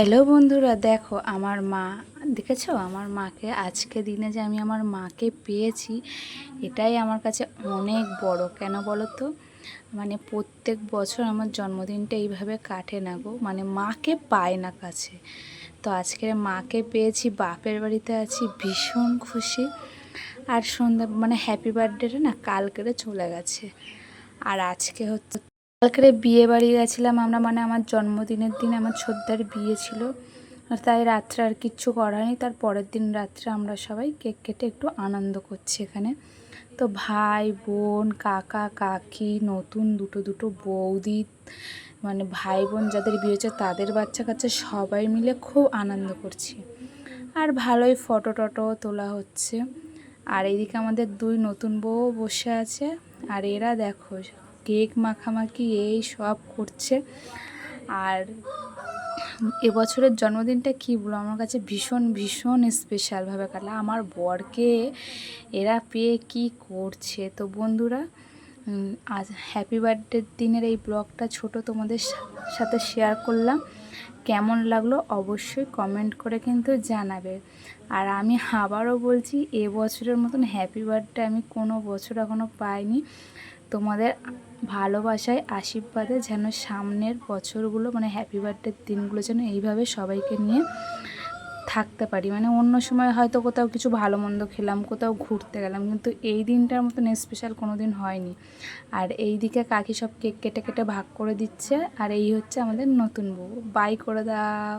Hello বন্ধুরা, দেখো আমার মা, দেখেছ? আমার মাকে আজকে দিনে যে আমি আমার মাকে পেয়েছি, এটাই আমার কাছে অনেক বড়। কেন বলো তো মানে প্রত্যেক বছর আমার জন্মদিনটা এইভাবে কাটে না গো। মানে মাকে পায় না কাছে। তো আজকে মাকে পেয়েছি, বাপের বাড়িতে আছি, ভীষণ খুশি। আর সন্ধ্যা মানে হ্যাপি বার্থডেটা না কালকেরে চলে গেছে। আর আজকে হচ্ছে কালকে বিয়ে বাড়ি গেছিলাম আমরা মানে আমার জন্মদিনের দিন আমার ছোদ্দার বিয়ে ছিল। আর তাই রাত্রে আর কিচ্ছু করা হয়নি তার পরের দিন রাত্রে আমরা সবাই কেক কেটে একটু আনন্দ করছি এখানে। তো ভাই, বোন, কাকা, কাকি, নতুন দুটো দুটো বৌদি মানে ভাই, বোন যাদের বিয়ে হচ্ছে তাদের বাচ্চা কাচ্চা সবাই মিলে খুব আনন্দ করছি। আর ভালোই ফটো টটো তোলা হচ্ছে। আর এইদিকে আমাদের দুই নতুন বউ বসে আছে। আর এরা দেখো কেক মাখামাখি এই সব করছে। আর এবছরের জন্মদিনটা কী বলব আমার কাছে ভীষণ ভীষণ স্পেশালভাবে কাটলো আমার বরকে এরা পেয়ে কি করছে? তো বন্ধুরা আজ হ্যাপি বার্থডের দিনের এই ব্লগটা ছোট তোমাদের সাথে শেয়ার করলাম। কেমন লাগল অবশ্যই কমেন্ট করে কিন্তু জানাবে। আর আমি আবারও বলছি এবছরের মতন হ্যাপি বার্থডে আমি কোনো বছর এখনও পাইনি। তোমাদের ভালোবাসায়, আশীর্বাদে যেন সামনের বছরগুলো মানে হ্যাপি বার্থডের দিনগুলো যেন এইভাবে সবাইকে নিয়ে থাকতে পারি। মানে অন্য সময় হয়তো কোথাও কিছু ভালো মন্দ খেলাম, কোথাও ঘুরতে গেলাম, কিন্তু এই দিনটার মতন স্পেশাল কোনো দিন হয়নি। আর এই দিকে কাকি সব কেক কেটে কেটে ভাগ করে দিচ্ছে, আর এই হচ্ছে আমাদের নতুন বউ। বাই করে দাও।